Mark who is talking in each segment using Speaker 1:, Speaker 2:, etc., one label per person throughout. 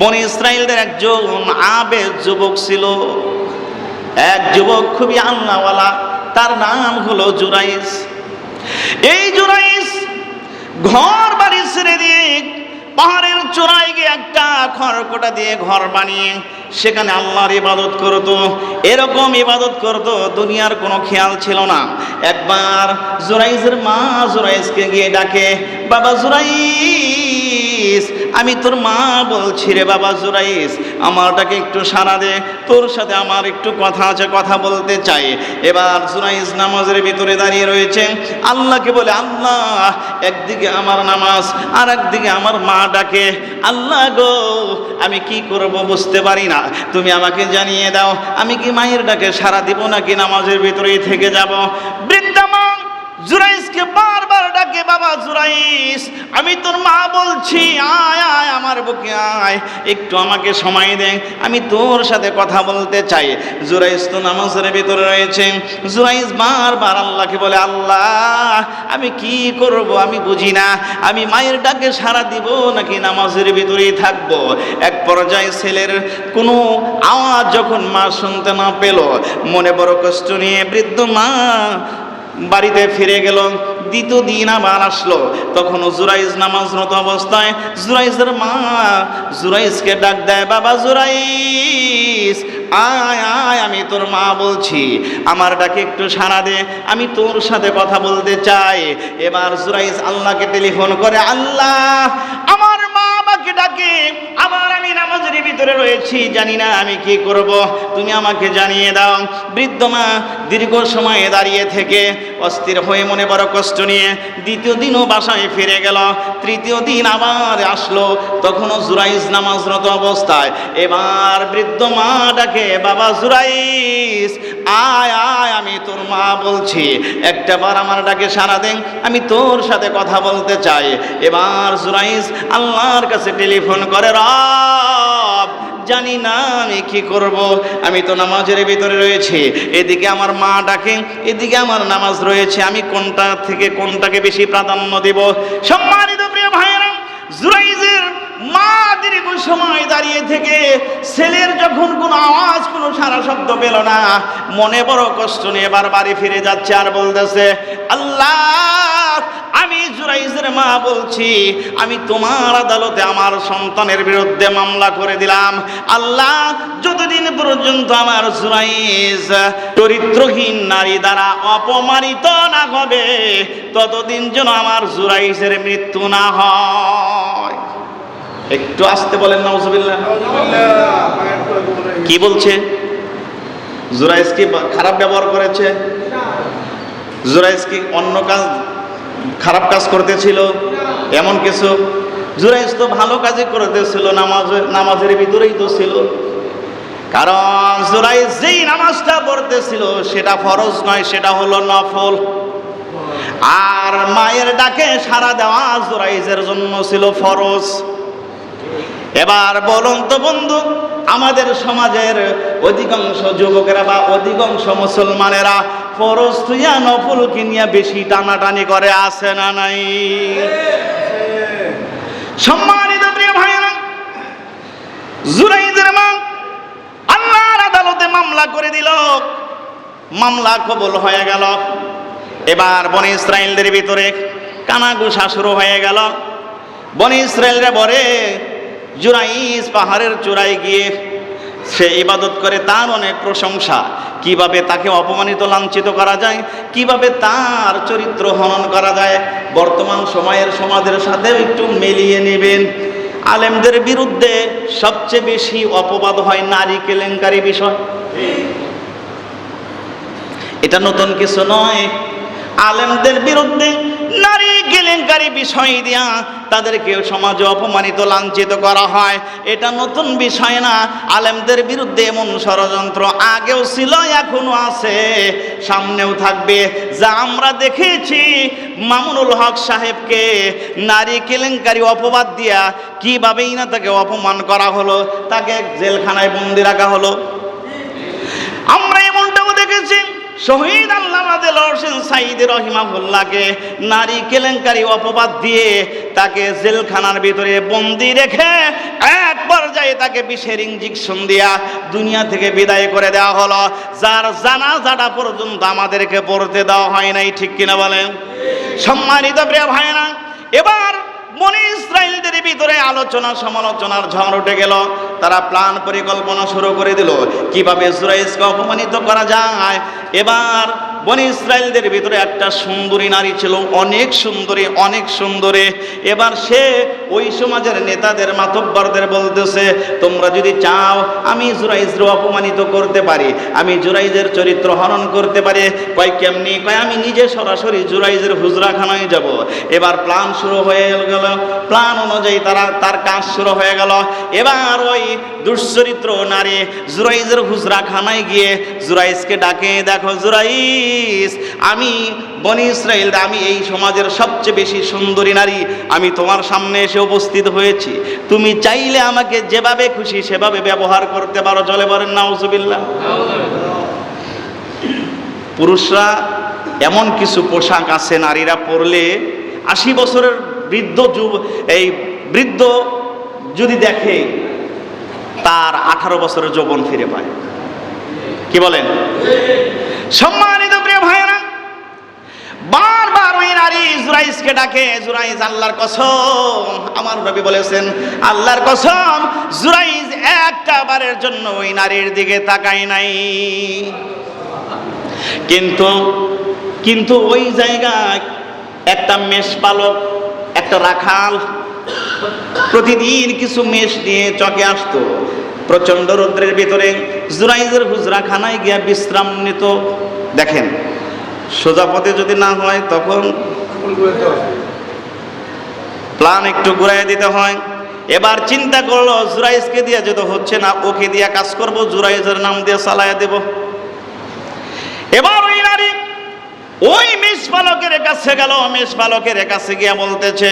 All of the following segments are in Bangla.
Speaker 1: বনি ইসরায়েলদের একজন আবেদ যুবক ছিল। এক যুবক খুবই আল্লাহওয়ালা, তার নাম হলো জুরাইস। এই জুরাইস ঘর বাড়ি ছেড়ে দিয়ে পাহাড়ের চূড়ায় গিয়ে একটা খড়কোটা দিয়ে ঘর বানিয়ে সেখানে আল্লাহর ইবাদত করতো। এরকম ইবাদত করতো, দুনিয়ার কোনো খেয়াল ছিল না। একবার জুরাইজের মা জুরাইজকে গিয়ে ডাকে, বাবা জুরাইস আমি তোর মা বলছি রে বাবা জুরাইস আমারটাকে একটু সারা দে, তোর সাথে আমার একটু কথা আছে, কথা বলতে চাই। এবার জুরাইস নামাজের ভিতরে দাঁড়িয়ে রয়েছে। আল্লাহকে বলে, আল্লাহ, একদিকে আমার নামাজ আর একদিকে আমার মা ডাকে। আল্লাহ গো, আমি কি করব বুঝতে পারি না। তুমি আমাকে জানিয়ে দাও, আমি কি মায়ের ডাকে সারা দিব নাকি নামাজের ভিতরেই থেকে যাব? বৃদ্ধা মা জুরাইসকে বারবার ডাকে বাবা জুরাইস আমি তোর মা বলছি, আয় আয়, আমার বুকে আয়। একটু আমাকে সময় দে, আমি তোর সাথে কথা বলতে চাই। জুরাইস তো নামাজের ভিতরে রয়েছে। জুরাইস বারবার আল্লাহকে বলে, আল্লাহ, আমি কি করব আমি বুঝি না। আমি মায়ের ডাকে সারা দিব নাকি নামাজের ভিতরেই থাকব? এক পর্যায়ে ছেলের কোনো আওয়াজ যখন মা শুনতে না পেল, মনে বড় কষ্ট নিয়ে বৃদ্ধ মা বাড়িতে ফিরে গেল, দ্বিতীয় দিন আবার আসলো। তখন জুরাইজ নামাজরত অবস্থায়, জুরাইজের মা জুরাইজকে ডাক দেয়, বাবা জুরাইজ, আয় আয়, আমি তোর মা বলছি, আমার ডাকে একটু সাড়া দে, আমি তোর সাথে কথা বলতে চাই। এবার জুরাইজ আল্লাহকে টেলিফোন করে, আল্লাহ আমি ভিতরে রয়েছি, জানি না আমি কি করব। তুমি আমাকে জানিয়ে দাও। বৃদ্ধ মা দীর্ঘ সময়ে দাঁড়িয়ে থেকে অস্থির হয়ে মনে বড় কষ্ট নিয়ে দ্বিতীয় দিনও বাসায় ফিরে গেল। তৃতীয় দিন আবার আসলো, তখনও জুরাইজ নামাজরত অবস্থায়। এবার বৃদ্ধ মা ডাকে, বাবা জুরাইজ আয় আয়, আমি তোর মা বলছি, একটা বার আমার ডাকে সারা দেন, আমি তোর সাথে কথা বলতে চাই। এবার জুরাইজ আল্লাহর কাছে টেলিফোন করে, রব, জানি না আমি কি করব, আমি তো নামাজের ভিতরে রয়েছি, এদিকে আমার মা ডাকে, এদিকে আমার নামাজ রয়েছে, আমি কোনটা থেকে কোনটাকে বেশি প্রাধান্য দেব? সম্মানিত প্রিয় ভাইয়েরা জুরাইজের মা দীর্ঘ সময় দাঁড়িয়ে থেকে ছেলের যখন কোনো আওয়াজ, কোনো সারা শব্দ পেল না, মনে বড় কষ্ট নিয়ে এবার বাড়ি ফিরে যাচ্ছে আর বলতেছে, আল্লাহ, আমি জুরাইজের মা বলছি, আমি তোমার আদালতে আমার সন্তানের বিরুদ্ধে মামলা করে দিলাম। আল্লাহ, যতদিন পর্যন্ত আমার জুরাইজ চরিত্রহীন নারী দ্বারা অপমানিত না হবে, ততদিন যেন আমার জুরাইজের মৃত্যু না হয়। একটু আসতে বলেন, নাউজুবিল্লাহ। কি বলছে? জুরাইজ কি খারাপ ব্যবহার করেছে? জুরাইজ কি অন্য কাজ খারাপ কাজ করতেছিল? এমন কিছু? জুরাইজ তো ভালো কাজই করতেছিল, নামাজ নামাজের ভিতরেই তো ছিল। কারণ জুরাইজ যেই নামাজটা পড়তেছিল, সেটা ফরজ নয়, সেটা হলো নফল। আর মায়ের ডাকে সারা দেওয়া জুরাইজের জন্য ছিল ফরজ। এবার বলুন তো বন্ধু, আমাদের সমাজের অধিকাংশ যুবকেরা বা অধিকাংশ মুসলমানেরা ফরজ তুইয়া নফল কিনিয়া বেশি টানাটানি করে আসে না নাই? সম্মানিত প্রিয় ভাইরা জুরাইদের মা আল্লাহর আদালতে মামলা করে দিল। মামলা কবুল হয়ে গেল। এবার বনে ইসরায়েলদের ভিতরে কানাগুসা শুরু হয়ে গেল। বনে ইসরায়েলরা বলে জুরাইস পাহাড়ের চূড়ায় গিয়ে সে ইবাদত করে তার অনেক প্রশংসা। কীভাবে তাকে অপমানিত লাঞ্ছিত করা যায়, কীভাবে তার চরিত্র হনন করা যায়, বর্তমান সময়ের সমাজের সাথে একটু মিলিয়ে নেবেন। আলেমদের বিরুদ্ধে সবচেয়ে বেশি অপবাদ হয় নারী কেলেঙ্কারি বিষয়। এটা নতুন কিছু নয়। আলেমদের বিরুদ্ধে নারী কেলেঙ্কারি বিষয় দিয়া তাদেরকে সমাজে অপমানিত, লাঞ্ছিত করা হয়। এটা নতুন বিষয় না। আলেমদের বিরুদ্ধে এমন ষড়যন্ত্র আগেও ছিল এখনও আছে। সামনেও থাকবে। যা আমরা দেখেছি, মামুনুল হক সাহেবকে নারী কেলেঙ্কারি অপবাদ দিয়া কিভাবেই না তাকে অপমান করা হলো, তাকে জেলখানায় বন্দি রাখা হলো আমরা এমনটাও দেখেছি শহীদ আল্লামা দেলোয়ার হোসেন সাইদ রহিমাহুল্লাহকে নারী কেলেঙ্কারি অপবাদ দিয়ে তাকে জেলখানার ভিতরে বন্দি রেখে এক পর্যায়ে তাকে বিষের ইঞ্জেকশন দিয়া দুনিয়া থেকে বিদায় করে দেওয়া হলো। যার জানাজাটা পর্যন্ত আমাদেরকে পড়তে দেওয়া হয় নাই, ঠিক কিনা বলেন? সম্মানিত প্রিয় ভাইরা এবার মনে ইসরায়েলদের ভিতরে আলোচনা, সমালোচনার ঝড় উঠে গেল। তারা প্ল্যান পরিকল্পনা শুরু করে দিল। কীভাবে ইসরায়েলকে অপমানিত করা যায়? এবার বনি ইসরায়েলদের ভিতরে একটা সুন্দরী নারী ছিল, অনেক সুন্দরী অনেক সুন্দরী। এবার সে ওই সমাজের নেতাদের, মাতব্বরদের বলতেছে, তোমরা যদি চাও আমি জুরাইজরে অপমানিত করতে পারি, আমি জুরাইজের চরিত্র হরণ করতে পারি, কয় কেমনি? কয়, আমি নিজে সরাসরি জুরাইজের হুজরাখানায় যাব। এবার প্ল্যান শুরু হয়ে গেল। প্ল্যান অনুযায়ী তারা, তার কাজ শুরু হয়ে গেল। এবার ওই দুশ্চরিত্র নারী জুরাইজের হুজরাখানায় গিয়ে জুরাইজকে ডাকে, দেখো জুরাইজ আমি বনি ইসরায়েল আমি এই সমাজের সবচেয়ে বেশি সুন্দরী নারী, আমি তোমার সামনে এসে উপস্থিত হয়েছি। তুমি চাইলে আমাকে যেভাবে খুশি সেভাবে ব্যবহার করতে পারো চলে বলেন নাউজুবিল্লাহ। পুরুষরা এমন কিছু পোশাক আছে নারীরা পরলে, আশি বছরের বৃদ্ধ যুব, এই বৃদ্ধ যদি দেখে, তার আঠারো বছরের যৌবন ফিরে পায়। কি বলেন? সম্মানিত বারবার ওই নারী জুরাইজকে ডাকে জুরাইজ আল্লাহর কসম। আমার নবী বলেছেন, আল্লাহর কসম জুরাইজ একটা বারের জন্য ওই নারীর দিকে তাকায় নাই। কিন্তু কিন্তু ওই জায়গায় একটা মেষ পালক, একটা রাখাল, প্রতিদিন কিছু মেষ নিয়ে চকে আসতো। প্রচণ্ড রৌদ্রের ভিতরে জুরাইজের হুজরাখানায় গিয়া বিশ্রাম নিত। দেখেন সোজা পথে যদি না হয়, তখন প্ল্যান একটু ঘুরাই দিতে হয়। এবার চিন্তা করল জুরাইজকে দিয়ে যেতে হচ্ছে না, ওকে দিয়ে কাজ করব জুরাইজের নাম দিয়ে চালাইয়া দেব। এবার ওই নারী ওই মেষ পালকের কাছে গেল, মেষ পালকের কাছে গিয়া বলতেছে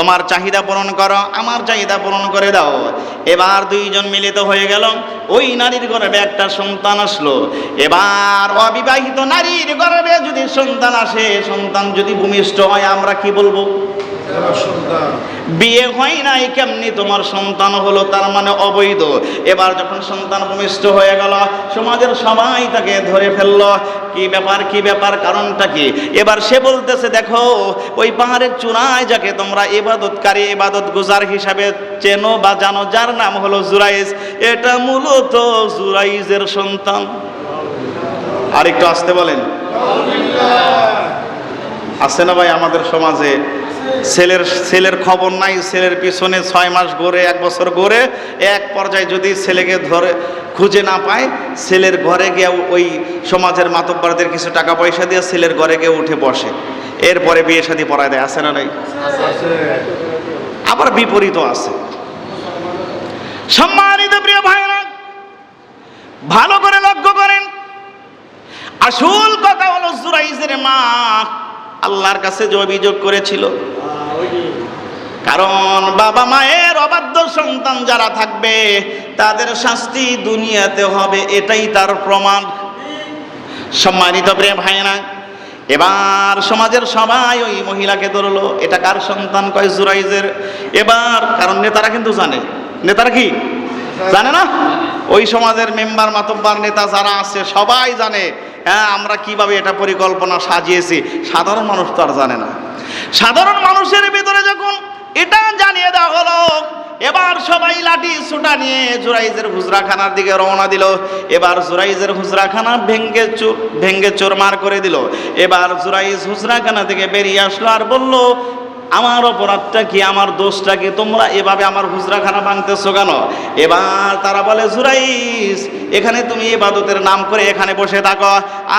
Speaker 1: তোমার চাহিদা পূরণ করো, আমার চাহিদা পূরণ করে দাও। এবার দুইজন মিলিত হয়ে গেল। ওই নারীর গর্ভে একটা সন্তান আসলো। এবার অবিবাহিত নারীর গর্ভে যদি সন্তান আসে, সন্তান যদি ভূমিষ্ঠ হয়, আমরা কি বলব? বিয়ে হয় নাই কেমনি? তোমার সন্তান হলো তার মানে অবৈধ। এবার যখন সন্তান ভূমিষ্ঠ হয়ে গেল সমাজের সবাই তাকে ধরে ফেলল। কি ব্যাপার কি ব্যাপার কারণটা কি? এবার সে বলতেছে দেখো ওই পাহাড়ের চূড়ায় যাকে তোমরা এবাদতকারী এবাদত গুজার হিসাবে চেনো বা জানো যার নাম হলো জুরাইজ এটা মূলত জুরাইজের সন্তান। আর একটু আসতে বলেন। আছে না ভাই আমাদের সমাজে ছেলের ছেলের খবর নাই, ছেলের পিছনে ছয় মাস ঘুরে এক বছর ঘুরে এক পর্যায়ে যদি ছেলেকে ধরে, খুঁজে না পায়, ছেলের ঘরে গিয়ে ওই সমাজের মাতব্বরদের কিছু টাকা পয়সা দিয়ে ছেলের ঘরে গিয়ে উঠে বসে। এরপরে বিয়ে শাদী পড়ায় দেয়, আছে না নাই? আবার বিপরীত আছে। সম্মানিত প্রিয় ভাইরা ভালো করে লক্ষ্য করেন। আসল কথা হলো জুরাইজের মা আল্লাহর কাছে যে অভিযোগ করেছিল কারণ বাবা মায়ের অবাধ্য সন্তান যারা থাকবে, তাদের শাস্তি দুনিয়াতে হবে, এটাই তার প্রমাণ। সম্মানিত প্রিয় ভাইনা এবার সমাজের সবাই ওই মহিলাকে ধরলো। এটা কার সন্তান? কয় জুরাইজের। এবার, কারণ নেতারা কিন্তু জানে। নেতারা কি? জানে না? ওই সমাজের মেম্বার, মাতব্বার নেতা যারা আছে, সবাই জানে। হ্যাঁ আমরা কীভাবে এটা পরিকল্পনা সাজিয়েছি। সাধারণ মানুষ তো আর জানে না। সাধারণ মানুষের ভিতরে যখন এটা জানিয়ে দেওয়া হলো, এবার সবাই লাঠি সুটা নিয়ে জুরাইজের হুজরাখানার দিকে রওনা দিল। এবার জুরাইজের হুজরাখানা ভেঙ্গে চুর ভেঙ্গে চোরমার করে দিল। এবার জুরাইজ হুজরাখানা থেকে বেরিয়ে আসলো আর বলল আমার অপরাধটা কি, আমার দোষটা কি? তোমরা এভাবে আমার হুজরাখানা ভাঙতেছো কেন? এবার তারা বলে জুরাইস এখানে তুমি ইবাদতের নাম করে এখানে বসে থাকো।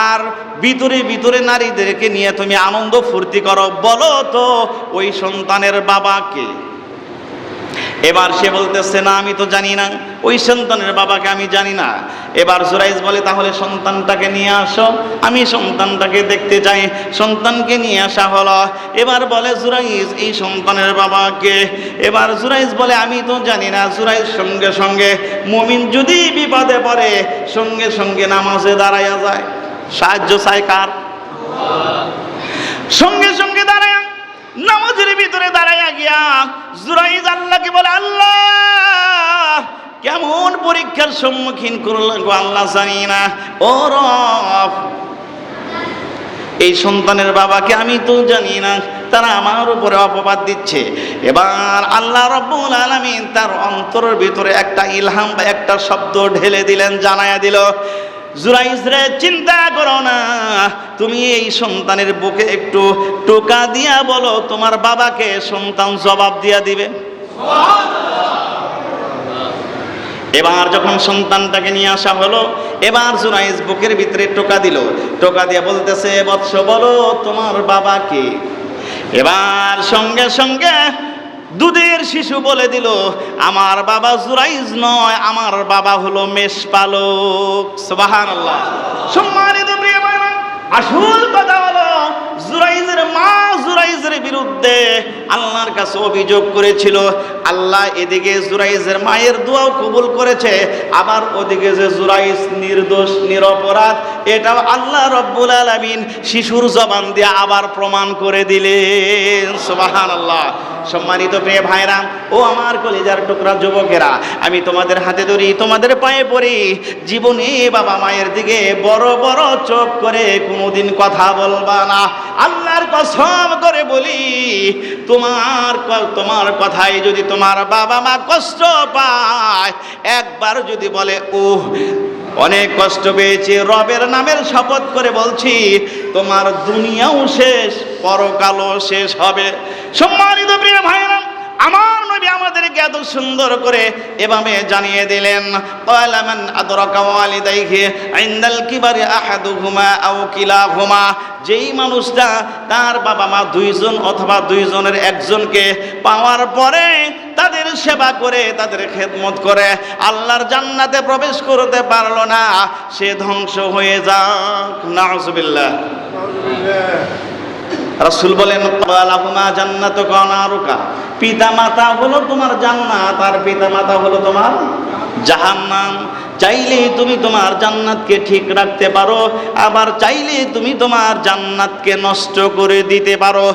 Speaker 1: আর ভিতরে ভিতরে নারীদেরকে নিয়ে তুমি আনন্দ ফুর্তি করো। বলো তো, ওই সন্তানের বাবাকে এবার সে বলতেছে, না, আমি তো জানি না। ওই সন্তানের বাবাকে আমি জানি না। এবার জুরাইজ বলে, তাহলে সন্তানটাকে নিয়ে আসো। আমি সন্তানটাকে দেখতে চাই। সন্তানকে নিয়ে আসা হলো। এবার বলে জুরাইজ এই সন্তানের বাবাকে। এবার জুরাইজ বলে, আমি তো জানি না। জুরাইজ সঙ্গে সঙ্গে মমিন যদি বিপদে পড়ে, সঙ্গে সঙ্গে নামাজে দাঁড়াইয়া যায়। সাহায্য চায় কার? সঙ্গে সঙ্গে দাঁড়ায় ভিতরে দাঁড়াইয়া গিয়া জুরাইজ আল্লাহকে বলে, আল্লাহ, কেমন পরীক্ষার সম্মুখীন করল আল্লাহ জানি না। ও এই সন্তানের বাবাকে আমি তো জানি না, তারা আমার উপরে অপবাদ দিচ্ছে। এবার আল্লাহ রব্বুল আলমিন তার অন্তরের ভিতরে একটা ইলহাম বা একটা শব্দ ঢেলে দিলেন জানায়া দিল জুরাইজ রে চিন্তা করো না। তুমি এই সন্তানের বুকে একটু টোকা দিয়া বলো, তোমার বাবাকে সন্তান জবাব দিয়া দিবে। এবার যখন সন্তানটাকে নিয়ে আসা হলো, এবার জুরাইজ বুকের ভিতরে টোকা দিল। টোকা দিয়ে বলতেছে, বৎস বলো, তোমার বাবাকে এবার সঙ্গে সঙ্গে দুধের শিশু বলে দিল, আমার বাবা জুরাইজ নয়, আমার বাবা হলো মেষপালক সুবহানাল্লাহ। সম্মানিত প্রিয় আসল কথা হলো, জুরাইজের মা জুরাইজের বিরুদ্ধে আল্লাহর কাছে অভিযোগ করেছিল আল্লাহ এদিকে জুরাইজের মায়ের দোয়াও কবুল করেছে, আবার ওদিকে যে জুরাইজ নির্দোষ, নিরপরাধ, এটাও আল্লাহ রব্বুল আলামিন শিশুর জবান দিয়ে আবার প্রমাণ করে দিলেন। সুবহানাল্লাহ। সম্মানিত প্রিয় ভাইরা, ও আমার কলিজার টুকরা যুবকেরা, আমি তোমাদের হাতে ধরি, তোমাদের পায়ে পড়ি জীবনে বাবা মায়ের দিকে বড় বড় চোখ করে কোনোদিন কথা বলবা না। আল্লাহর কসম করে বলি, তোমার তোমার কথাই যদি তোমার বাবা মা কষ্ট পায়। একবার যদি বলে ও অনেক কষ্ট পেয়েছি, রবের নামের শপথ করে বলছি, তোমার দুনিয়াও শেষ, পরকালও শেষ হবে। সম্মানিত প্রিয় ভাইরা আমার নবী আমাদেরকে এত সুন্দর করে এভাবে জানিয়ে দিলেন ক্বালা মান আদরাকা ওয়ালিদাইহি ইনদাল কিবারি আহাদুহুমা আও কিলাহুমা। যেই মানুষটা তার বাবা মা দুইজন অথবা দুইজনের একজনকে পাওয়ার পরে তাদের সেবা করে, তাদের খেদমত করে, আল্লাহর জান্নাতে প্রবেশ করতে পারল না, সে ধ্বংস হয়ে যাক। নাউজুবিল্লাহ। রাসুল বলেন আলাহুমা জান্নাত কানারুকা পিতা মাতা হলো তোমার জান্নাত, আর পিতা মাতা হলো তোমার জাহান্নাম। চাইলে তুমি তোমার জান্নাতকে ঠিক রাখতে পারো, আবার চাইলে তুমি তোমার জান্নাতকে নষ্ট করে দিতে পারো।